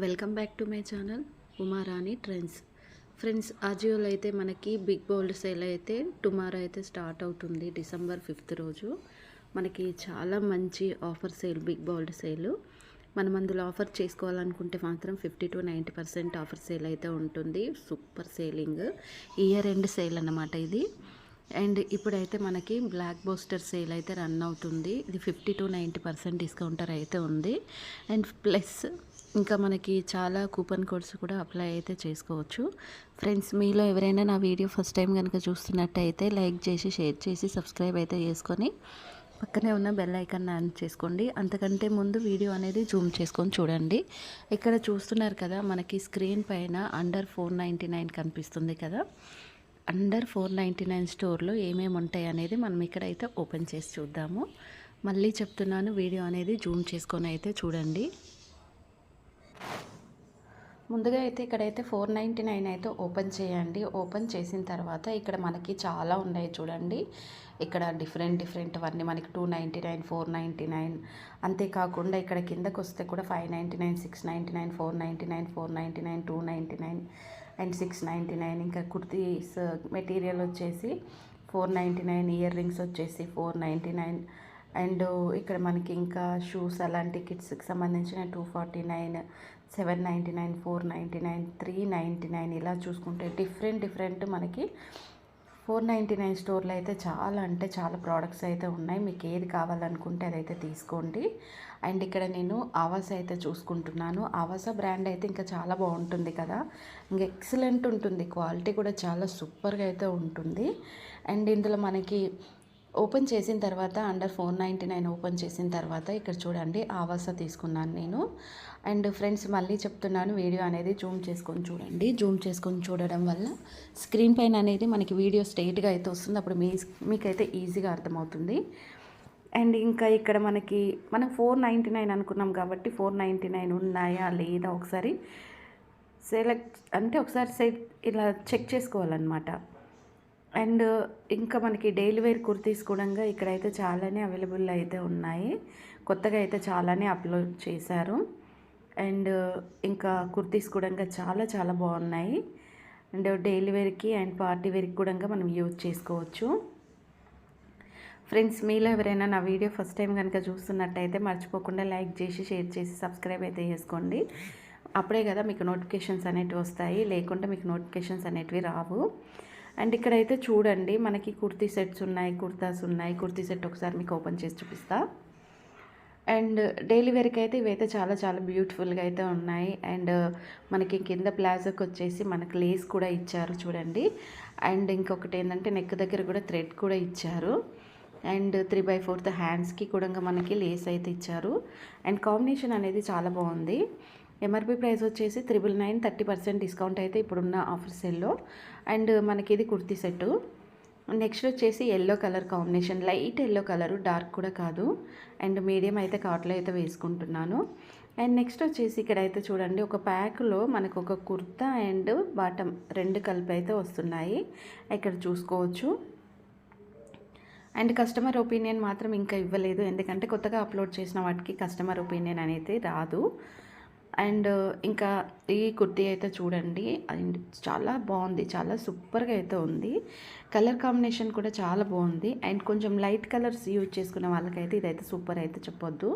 Welcome back to my channel Umarani trends. Friends అజియోలో అయితే మనకి big bold sale అయితే tomorrow అయితే స్టార్ట్ అవుతుంది డిసెంబర్ ఫిఫ్త్ రోజు. మనకి చాలా మంచి offer sale big bold sale. మనం అందులో ఆఫర్ చేసుకోవాలనుకుంటే మాత్రం fifty to ninety percent offer sale అయితే ఉంటుంది. Super selling year end sale అన్నమాట ఇది. అండ్ ఇప్పుడైతే మనకి బ్లాక్ బోస్టర్ సేల్ అయితే రన్ అవుతుంది. ఇది ఫిఫ్టీ టు నైంటీ పర్సెంట్ డిస్కౌంటర్ అయితే ఉంది. అండ్ ప్లస్ ఇంకా మనకి చాలా కూపన్ కోడ్స్ కూడా అప్లై అయితే చేసుకోవచ్చు. ఫ్రెండ్స్ మీలో ఎవరైనా నా వీడియో ఫస్ట్ టైం కనుక చూస్తున్నట్టయితే లైక్ చేసి షేర్ చేసి సబ్స్క్రైబ్ అయితే చేసుకొని పక్కనే ఉన్న బెల్ ఐకాన్ ఆన్ చేసుకోండి. అంతకంటే ముందు వీడియో అనేది జూమ్ చేసుకొని చూడండి. ఇక్కడ చూస్తున్నారు కదా మనకి స్క్రీన్ పైన అండర్ ఫోర్ నైంటీ నైన్ కనిపిస్తుంది కదా. అండర్ ఫోర్ నైంటీ నైన్ స్టోర్లో ఏమేమి ఉంటాయి అనేది మనం ఇక్కడైతే ఓపెన్ చేసి చూద్దాము. మళ్ళీ చెప్తున్నాను వీడియో అనేది జూమ్ చేసుకొని అయితే చూడండి. ముందుగా అయితే ఇక్కడైతే ఫోర్ నైంటీ నైన్ అయితే ఓపెన్ చేయండి. ఓపెన్ చేసిన తర్వాత ఇక్కడ మనకి చాలా ఉన్నాయి చూడండి. ఇక్కడ డిఫరెంట్ డిఫరెంట్ అన్నీ మనకి two ninety nine four ninety nine. అంతేకాకుండా ఇక్కడ కిందకు వస్తే కూడా five ninety nine six ninety nine four ninety nine four ninety nine two ninety nine and six ninety nine. ఇంకా కుర్తీస్ మెటీరియల్ వచ్చేసి four ninety nine earrings వచ్చేసి four ninety nine. And ఇక్కడ మనకి ఇంకా షూస్ అలాంటి కిడ్స్కి సంబంధించిన two forty nine seven ninety nine four ninety nine three ninety nine ఇలా చూసుకుంటే డిఫరెంట్ డిఫరెంట్ మనకి ఫోర్ నైంటీ నైన్ స్టోర్లో అయితే చాలా అంటే చాలా ప్రోడక్ట్స్ అయితే ఉన్నాయి. మీకు ఏది కావాలనుకుంటే అదైతే తీసుకోండి. అండ్ ఇక్కడ నేను ఆవాస అయితే చూసుకుంటున్నాను. ఆవాస బ్రాండ్ అయితే ఇంకా చాలా బాగుంటుంది కదా. ఇంకా ఎక్సలెంట్ ఉంటుంది. క్వాలిటీ కూడా చాలా సూపర్గా అయితే ఉంటుంది. అండ్ ఇందులో మనకి ఓపెన్ చేసిన తర్వాత under four ninety nine open చేసిన తర్వాత ఇక్కడ చూడండి ఆవాస తీసుకున్నాను నేను. అండ్ ఫ్రెండ్స్ మళ్ళీ చెప్తున్నాను వీడియో అనేది జూమ్ చేసుకొని చూడండి. జూమ్ చేసుకొని చూడడం వల్ల స్క్రీన్ పైన అనేది మనకి వీడియో స్ట్రైట్గా అయితే వస్తుంది. అప్పుడు మీ మీకైతే ఈజీగా అర్థమవుతుంది. అండ్ ఇంకా ఇక్కడ మనకి మనం ఫోర్ నైంటీ నైన్ అనుకున్నాం కాబట్టి ఫోర్ నైంటీ నైన్ ఉన్నాయా లేదా ఒకసారి సెలెక్ట్ అంటే ఒకసారి సెట్ ఇలా చెక్ చేసుకోవాలన్నమాట. అండ్ ఇంకా మనకి డైలీ వేర్ కుర్తీస్ కూడా ఇక్కడైతే చాలానే అవైలబుల్ అయితే ఉన్నాయి. కొత్తగా అయితే చాలానే అప్లోడ్ చేశారు. అండ్ ఇంకా కుర్తీస్ కూడా చాలా చాలా బాగున్నాయి. అండ్ డైలీ వేర్కి అండ్ పార్టీ వేర్కి కూడా మనం యూజ్ చేసుకోవచ్చు. ఫ్రెండ్స్ మీలో ఎవరైనా నా వీడియో ఫస్ట్ టైం కనుక చూస్తున్నట్టయితే మర్చిపోకుండా లైక్ చేసి షేర్ చేసి సబ్స్క్రైబ్ అయితే చేసుకోండి. అప్పుడే కదా మీకు నోటిఫికేషన్స్ అనేటివి వస్తాయి. లేకుంటే మీకు నోటిఫికేషన్స్ అనేటివి రావు. అండ్ ఇక్కడైతే చూడండి మనకి కుర్తీ సెట్స్ ఉన్నాయి కుర్తాస్ ఉన్నాయి. కుర్తీ సెట్ ఒకసారి మీకు ఓపెన్ చేసి చూపిస్తా. అండ్ డైలీ వేర్కి అయితే ఇవైతే చాలా చాలా బ్యూటిఫుల్గా అయితే ఉన్నాయి. అండ్ మనకి కింద ప్లాజోకి వచ్చేసి మనకి లేస్ కూడా ఇచ్చారు చూడండి. అండ్ ఇంకొకటి ఏంటంటే నెక్ దగ్గర కూడా థ్రెడ్ కూడా ఇచ్చారు. అండ్ త్రీ బై ఫోర్త్ హ్యాండ్స్కి కూడా మనకి లేస్ అయితే ఇచ్చారు. అండ్ కాంబినేషన్ అనేది చాలా బాగుంది. ఎంఆర్పి ప్రైస్ వచ్చేసి triple nine thirty percent discount అయితే ఇప్పుడున్న ఆఫర్ సెల్లో. అండ్ మనకి ఇది కుర్తీ సెట్టు. నెక్స్ట్ వచ్చేసి yellow colour combination. Light yellow colour dark కూడా కాదు. అండ్ మీడియం అయితే కాట్లో అయితే వేసుకుంటున్నాను. అండ్ నెక్స్ట్ వచ్చేసి ఇక్కడ అయితే చూడండి ఒక ప్యాక్లో మనకు ఒక కుర్తా అండ్ బాటమ్ రెండు కలిపి అయితే వస్తున్నాయి. ఇక్కడ చూసుకోవచ్చు. అండ్ కస్టమర్ ఒపీనియన్ మాత్రం ఇంకా ఇవ్వలేదు. ఎందుకంటే కొత్తగా అప్లోడ్ చేసిన వాటికి కస్టమర్ ఒపీనియన్ అనేది రాదు. అండ్ ఇంకా ఈ కుర్తీ అయితే చూడండి అండ్ చాలా బాగుంది చాలా సూపర్గా అయితే ఉంది. కలర్ కాంబినేషన్ కూడా చాలా బాగుంది. అండ్ కొంచెం లైట్ కలర్స్ యూజ్ చేసుకునే వాళ్ళకైతే ఇదైతే సూపర్ అయితే చెప్పొద్దు.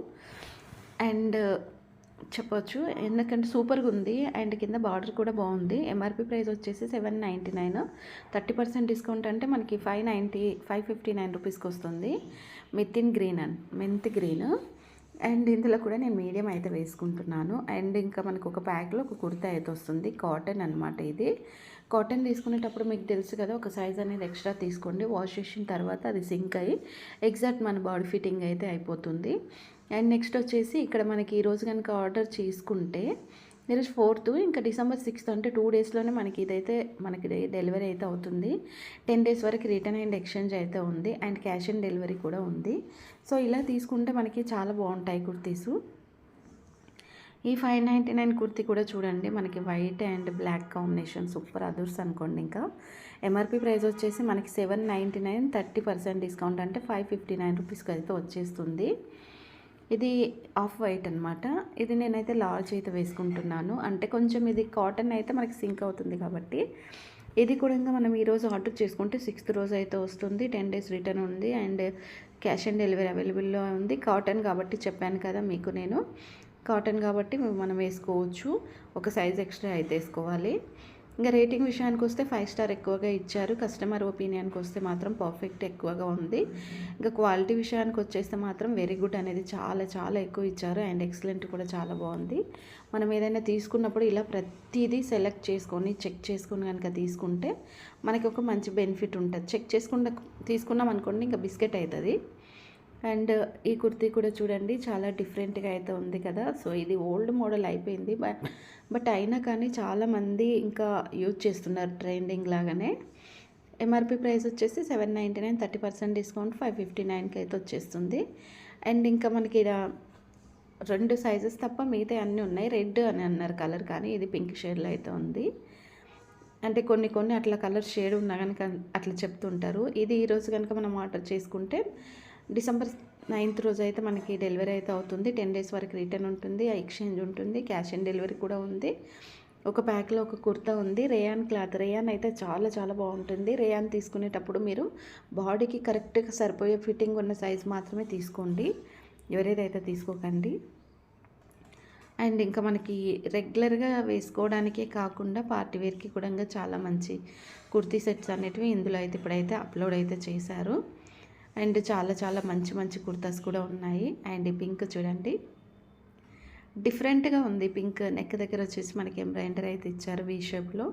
అండ్ చెప్పొచ్చు ఎందుకంటే సూపర్గా ఉంది. అండ్ కింద బార్డర్ కూడా బాగుంది. ఎంఆర్పి ప్రైస్ వచ్చేసి seven ninety nine. Thirty percent discount అంటే మనకి five ninety five fifty nine రూపీస్కి వస్తుంది. మితిన్ green and mint green. And ఇందులో కూడా నేను మీడియం అయితే వేసుకుంటున్నాను. అండ్ ఇంకా మనకు ఒక ప్యాక్లో ఒక కుర్తా అయితే వస్తుంది. కాటన్ అనమాట ఇది. కాటన్ తీసుకునేటప్పుడు మీకు తెలుసు కదా ఒక సైజ్ అనేది ఎక్స్ట్రా తీసుకోండి. వాష్ చేసిన తర్వాత అది సింక్ అయ్యి ఎగ్జాక్ట్ మన బాడీ ఫిట్టింగ్ అయితే అయిపోతుంది. అండ్ నెక్స్ట్ వచ్చేసి ఇక్కడ మనకి ఈరోజు కనుక ఆర్డర్ చేసుకుంటే ఈరోజు ఫోర్త్ ఇంకా డిసెంబర్ సిక్స్త్ అంటే టూ డేస్లోనే మనకి ఇదైతే మనకి డెలివరీ అయితే అవుతుంది. టెన్ డేస్ వరకు రిటర్న్ అండ్ ఎక్స్చేంజ్ అయితే ఉంది. అండ్ క్యాష్ ఆన్ డెలివరీ కూడా ఉంది. సో ఇలా తీసుకుంటే మనకి చాలా బాగుంటాయి కుర్తీసు. ఈ ఫైవ్ నైంటీ నైన్ కుర్తీ కూడా చూడండి. మనకి white and black combination super అదుర్స్ అనుకోండి ఇంకా. ఎంఆర్పి ప్రైస్ వచ్చేసి మనకి seven ninety nine thirty percent discount అంటే ఫైవ్ ఫిఫ్టీ నైన్ రూపీస్కి అయితే వచ్చేస్తుంది. ఇది ఆఫ్ వైట్ అనమాట ఇది నేనైతే లార్జ్ అయితే వేసుకుంటున్నాను. అంటే కొంచెం ఇది కాటన్ అయితే మనకి సింక్ అవుతుంది కాబట్టి. ఇది కూడా ఇంకా మనం ఈరోజు ఆర్డర్ చేసుకుంటే సిక్స్త్ రోజు అయితే వస్తుంది. టెన్ డేస్ రిటర్న్ ఉంది. అండ్ క్యాష్ ఆన్ డెలివరీ అవైలబుల్లో ఉంది. కాటన్ కాబట్టి చెప్పాను కదా మీకు నేను. కాటన్ కాబట్టి మనం వేసుకోవచ్చు. ఒక సైజ్ ఎక్స్ట్రా అయితే వేసుకోవాలి. ఇంకా రేటింగ్ విషయానికి వస్తే ఫైవ్ స్టార్ ఎక్కువగా ఇచ్చారు. కస్టమర్ ఒపీనియన్కి వస్తే మాత్రం పర్ఫెక్ట్ ఎక్కువగా ఉంది. ఇంకా క్వాలిటీ విషయానికి వచ్చేస్తే మాత్రం వెరీ గుడ్ అనేది చాలా చాలా ఎక్కువ ఇచ్చారు. అండ్ ఎక్సలెంట్ కూడా చాలా బాగుంది. మనం ఏదైనా తీసుకున్నప్పుడు ఇలా ప్రతిదీ సెలెక్ట్ చేసుకొని చెక్ చేసుకొని కనుక తీసుకుంటే మనకి ఒక మంచి బెనిఫిట్ ఉంటుంది. చెక్ చేసుకుంటే తీసుకున్నాం అనుకోండి ఇంకా బిస్కెట్ అవుతుంది. అండ్ ఈ కుర్తీ కూడా చూడండి చాలా డిఫరెంట్గా అయితే ఉంది కదా. సో ఇది ఓల్డ్ మోడల్ అయిపోయింది. బట్ బట్ అయినా కానీ చాలామంది ఇంకా యూజ్ చేస్తున్నారు ట్రెండింగ్ లాగానే. ఎంఆర్పి ప్రైస్ వచ్చేసి seven ninety nine thirty percent discount five fifty నైన్కి అయితే వచ్చేస్తుంది. అండ్ ఇంకా మనకి రెండు సైజెస్ తప్ప మిగతా అన్నీ ఉన్నాయి. రెడ్ అని అన్నారు కలర్ కానీ ఇది పింక్ షేడ్లో అయితే ఉంది. అంటే కొన్ని కొన్ని అట్లా కలర్ షేడ్ ఉన్నా కనుక అట్లా చెప్తుంటారు. ఇది ఈరోజు కనుక మనం ఆర్డర్ చేసుకుంటే డిసెంబర్ నైన్త్ రోజు అయితే మనకి డెలివరీ అయితే అవుతుంది. టెన్ డేస్ వరకు రిటర్న్ ఉంటుంది. ఎక్స్చేంజ్ ఉంటుంది. క్యాష్ ఆన్ డెలివరీ కూడా ఉంది. ఒక ప్యాక్లో ఒక కుర్తా ఉంది. Rayon cloth. రేయాన్ అయితే చాలా చాలా బాగుంటుంది. రేయాన్ తీసుకునేటప్పుడు మీరు బాడీకి కరెక్ట్గా సరిపోయే ఫిట్టింగ్ ఉన్న సైజ్ మాత్రమే తీసుకోండి. ఎవరేదైతే తీసుకోకండి. అండ్ ఇంకా మనకి రెగ్యులర్గా వేసుకోవడానికే కాకుండా పార్టీ వేర్కి కూడా చాలా మంచి కుర్తీ సెట్స్ అనేటివి ఇందులో అయితే ఇప్పుడైతే అప్లోడ్ అయితే చేశారు. అండ్ చాలా చాలా మంచి మంచి కుర్తాస్ కూడా ఉన్నాయి. అండ్ ఈ పింక్ చూడండి. డిఫరెంట్గా ఉంది. పింక్ నెక్ దగ్గర వచ్చేసి మనకి ఎంబ్రాయిడరీ అయితే ఇచ్చారు వీ షేప్లో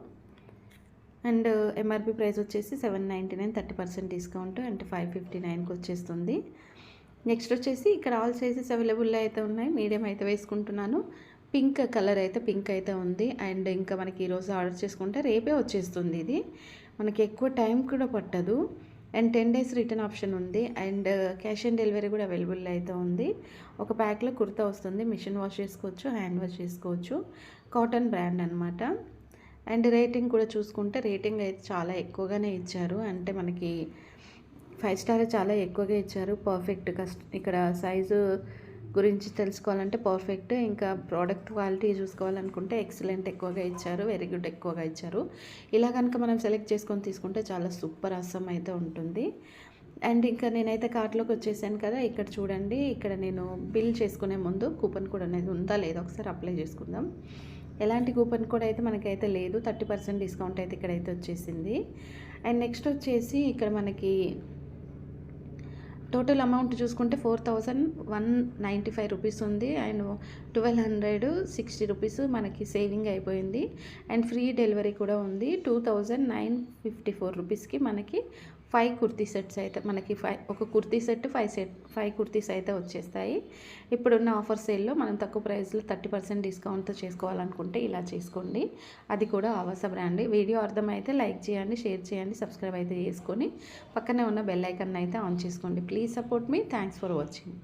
అండ్ ఎంఆర్పి ప్రైస్ వచ్చేసి seven ninety nine thirty percent discount అంటే ఫైవ్ ఫిఫ్టీ నైన్కి వచ్చేస్తుంది. నెక్స్ట్ వచ్చేసి ఇక్కడ ఆల్ సైజెస్ అవైలబుల్ అయితే ఉన్నాయి. మీడియం అయితే వేసుకుంటున్నాను. పింక్ కలర్ అయితే పింక్ అయితే ఉంది. అండ్ ఇంకా మనకి ఈరోజు ఆర్డర్ చేసుకుంటే రేపే వచ్చేస్తుంది ఇది. మనకి ఎక్కువ టైం కూడా పట్టదు. And ten days return option ఉంది. And uh, cash on delivery కూడా అవైలబుల్ అయితే ఉంది. ఒక ప్యాక్లో కుర్తా వస్తుంది. మిషన్ వాష్ చేసుకోవచ్చు హ్యాండ్ వాష్ చేసుకోవచ్చు. కాటన్ బ్రాండ్ అనమాట అండ్ రేటింగ్ కూడా చూసుకుంటే రేటింగ్ అయితే చాలా ఎక్కువగానే ఇచ్చారు. అంటే మనకి ఫైవ్ స్టార్ చాలా ఎక్కువగా ఇచ్చారు. పర్ఫెక్ట్ కస్ట్ ఇక్కడ సైజు గురించి తెలుసుకోవాలంటే పర్ఫెక్ట్ ఇంకా ప్రోడక్ట్ క్వాలిటీ చూసుకోవాలనుకుంటే ఎక్సలెంట్ ఎక్కువగా ఇచ్చారు వెరీ గుడ్ ఎక్కువగా ఇచ్చారు. ఇలా కనుక మనం సెలెక్ట్ చేసుకొని తీసుకుంటే చాలా సూపర్ అస్సం అయితే ఉంటుంది. అండ్ ఇంకా నేనైతే కార్ట్లోకి వచ్చేసాను కదా ఇక్కడ చూడండి ఇక్కడ నేను బిల్ చేసుకునే ముందు కూపన్ కోడ్ అనేది ఉందా లేదా ఒకసారి అప్లై చేసుకుందాం. ఎలాంటి కూపన్ కోడ్ అయితే మనకైతే లేదు థర్టీ పర్సెంట్ డిస్కౌంట్ అయితే ఇక్కడైతే వచ్చేసింది. అండ్ నెక్స్ట్ వచ్చేసి ఇక్కడ మనకి టోటల్ అమౌంట్ చూసుకుంటే four thousand one ninety five rupees ఉంది. And twelve hundred sixty rupees మనకి సేవింగ్ అయిపోయింది. అండ్ ఫ్రీ డెలివరీ కూడా ఉంది. Two thousand nine fifty four రూపీస్కి మనకి ఫైవ్ కుర్తీ సెట్స్ అయితే మనకి ఫైవ్ ఒక kurti set five set five kurtis అయితే వచ్చేస్తాయి. ఇప్పుడున్న ఆఫర్ సేల్లో మనం తక్కువ ప్రైస్లో థర్టీ పర్సెంట్ డిస్కౌంట్తో చేసుకోవాలనుకుంటే ఇలా చేసుకోండి. అది కూడా ఆవాస బ్రాండ్. వీడియో అర్థమైతే లైక్ చేయండి షేర్ చేయండి సబ్స్క్రైబ్ అయితే చేసుకొని పక్కనే ఉన్న బెల్ ఐకన్ అయితే ఆన్ చేసుకోండి. Please support me. Thanks for watching.